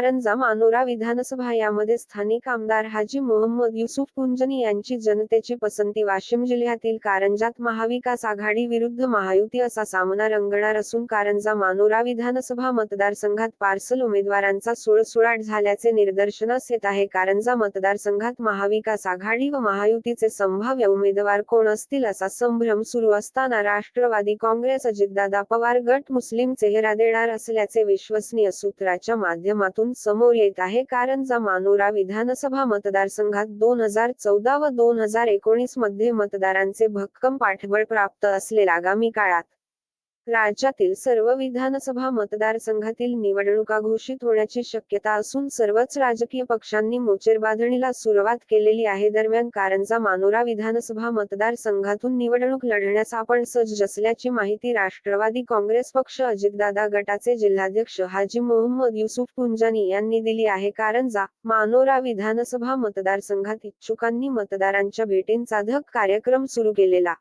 कारंजा मानोरा विधानसभा यामध्ये स्थानिक आमदार हाजी मोहम्मद युसुफ कुंजनी यांची जनतेची पसंती वाशिम जिल्ह्यातील कारंजात महाविकास आघाडी विरुद्ध महायुती असा सामना रंगणार असून कारंजा मानोरा विधानसभा मतदारसंघात पार्सल उमेदवारांचा सुळसुळाट झाल्याचे निदर्शनास येत आहे. कारंजा मतदारसंघात महाविकास आघाडी व महायुतीचे संभाव्य उमेदवार कोण असतील असा संभ्रम सुरू असताना राष्ट्रवादी काँग्रेस अजितदादा पवार गट मुस्लिम चेहरा देणार असल्याचे विश्वसनीय सूत्राच्या माध्यमातून समोर येत आहे कारंजा मानोरा विधानसभा मतदारसंघात दोन हजार चौदा व दोन हजार एकोणीसमध्ये मतदारांचे भक्कम पाठबळ प्राप्त असलेल आगामी काळात राज्यातील सर्व विधानसभा मतदारसंघातील निवडणुका घोषित होण्याची शक्यता असून सर्वच राजकीय पक्षांनी मोचेरबांधणीला सुरुवात केलेली आहे. दरम्यान कारंजा मानोरा विधानसभा मतदारसंघातून निवडणूक लढण्यास आपण सज्ज असल्याची माहिती राष्ट्रवादी काँग्रेस पक्ष अजितदादा गटाचे जिल्हाध्यक्ष हाजी मोहम्मद युसुफ कुंजानी यांनी दिली आहे. कारंजा मानोरा विधानसभा मतदारसंघात इच्छुकांनी मतदारांच्या भेटींचा धक कार्यक्रम सुरू केलेला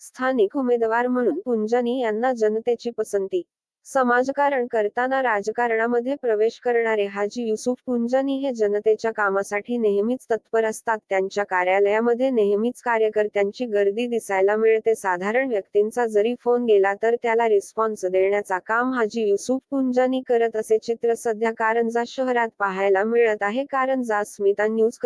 स्थानिक उमेदवार म्हणून पुंजानी यांना जनतेची पसंती. समाजकारण करताना राजकारणामध्ये प्रवेश करणारे हाजी युसुफ पुंजानी हे जनतेच्या कामासाठी नेहमीच तत्पर असतात. त्यांच्या कार्यालयामध्ये नेहमीच कार्यकर्त्यांची गर्दी दिसायला मिळते. साधारण व्यक्तींचा जरी फोन गेला तर त्याला रिस्पॉन्स देण्याचा काम हाजी युसुफ पुंजानी करत असे चित्र सध्या कारंजा शहरात पाहायला मिळत आहे. कारंजा स्मिता न्यूज